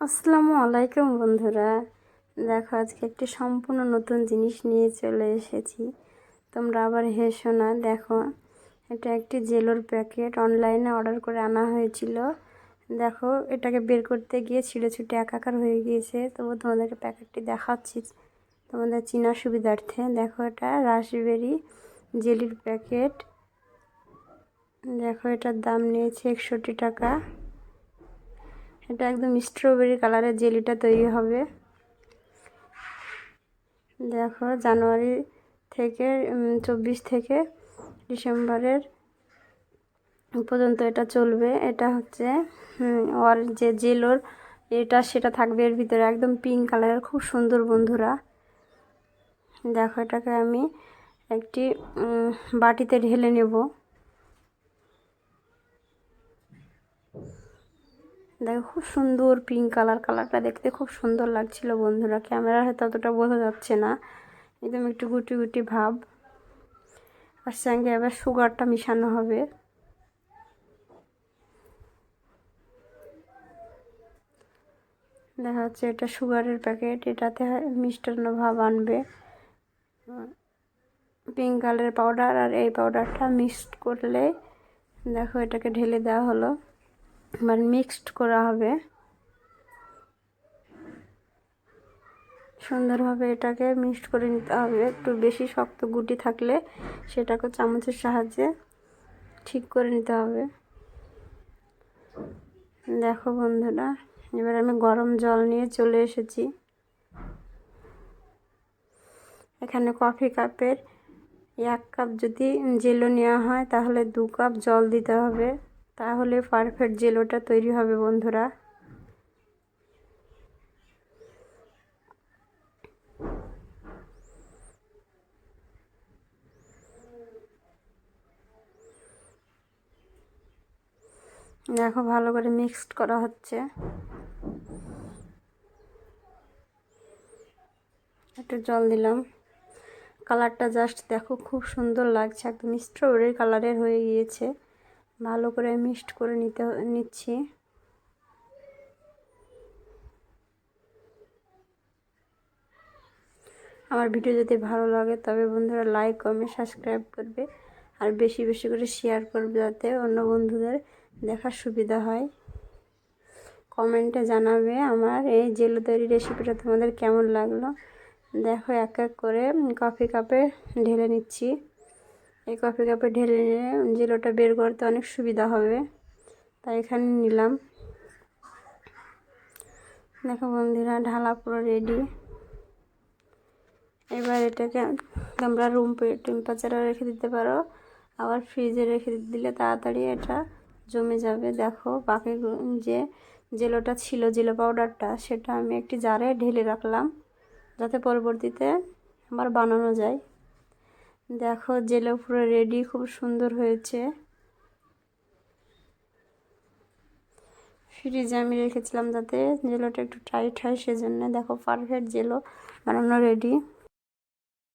আসসালামু আলাইকুম বন্ধুরা। দেখো, আজকে একটি সম্পূর্ণ নতুন জিনিস নিয়ে চলে এসেছি। তোমরা আবার হেসো না। দেখো, এটা একটি জেলোর প্যাকেট। অনলাইনে অর্ডার করে আনা হয়েছিল। দেখো, এটাকে বের করতে গিয়ে ছিঁড়ে ছুটে একাকার হয়ে গিয়েছে। তবু তোমাদেরকে প্যাকেটটি দেখাচ্ছি। তোমাদের চিনার সুবিধার্থে। দেখো, এটা রাসবেরি জেলির প্যাকেট। দেখো, এটার দাম নিয়েছে একষট্টি টাকা। এটা একদম স্ট্রবেরি কালারের জেলিটা তৈরি হবে। দেখো, জানুয়ারি থেকে চব্বিশ থেকে ডিসেম্বরের পর্যন্ত এটা চলবে। এটা হচ্ছে ওর যে জেলোর এটা সেটা থাকবে এর ভিতরে। একদম পিঙ্ক কালারের খুব সুন্দর বন্ধুরা। দেখো, এটাকে আমি একটি বাটিতে ঢেলে নেব। দেখো খুব সুন্দর পিঙ্ক কালার কালারটা দেখতে খুব সুন্দর লাগছিল বন্ধুরা। ক্যামেরা হয়তো অতটা বোঝা যাচ্ছে না। একদম একটু গুটি গুটি ভাব। আর সঙ্গে এবার সুগারটা মিশানো হবে। দেখা যাচ্ছে এটা সুগারের প্যাকেট এটাতে মিষ্টান্ন ভাব আনবে। পিঙ্ক কালারের পাউডার আর এই পাউডারটা মিক্সড করলে, দেখো এটাকে ঢেলে দেওয়া হলো। এবার মিক্সড করা হবে। সুন্দরভাবে এটাকে মিক্সড করে নিতে হবে। একটু বেশি শক্ত গুটি থাকলে সেটাকে চামচের সাহায্যে ঠিক করে নিতে হবে। দেখো বন্ধুরা, এবার আমি গরম জল নিয়ে চলে এসেছি। এখানে কফি কাপের এক কাপ যদি জেলো নেওয়া হয়, তাহলে দু কাপ জল দিতে হবে। তাহলে পারফেক্ট জেলোটা তৈরি হবে বন্ধুরা। দেখো ভালো করে মিক্সড করা হচ্ছে। একটু জল দিলাম। কালারটা জাস্ট দেখো, খুব সুন্দর লাগছে, একদম স্ট্রবেরি কালারের হয়ে গিয়েছে। ভালো করে মিক্সড করে নিতে নিচ্ছি। আমার ভিডিও যদি ভালো লাগে তবে বন্ধুরা লাইক কমেন্ট সাবস্ক্রাইব করবে আর বেশি বেশি করে শেয়ার করবে যাতে অন্য বন্ধুদের দেখার সুবিধা হয়। কমেন্টে জানাবে আমার এই জেলো তৈরি রেসিপিটা তোমাদের কেমন লাগল। দেখো এক এক করে কফি কাপে ঢেলে নিচ্ছি। এই কফি কাপে ঢেলে নিয়ে জেলোটা বের করতে অনেক সুবিধা হবে। তাই এখানে নিলাম। দেখো বন্ধুরা, ঢালা পুরো রেডি এবার এটাকে তোমরা রুম টেম্পারেচারে রেখে দিতে পারো। আবার ফ্রিজে রেখে দিলে তাড়াতাড়ি এটা জমে যাবে। দেখো বাকি যে জেলোটা ছিল, জেলো পাউডারটা সেটা আমি একটি জারে ঢেলে রাখলাম। যাতে পরবর্তীতে আবার বানানো যায়। দেখো জেলো পুরো রেডি খুব সুন্দর হয়েছে। ফ্রিজে আমি রেখেছিলাম যাতে জেলোটা একটু টাইট হয়, সেজন্য দেখো পারফেক্ট জেলো বানানো রেডি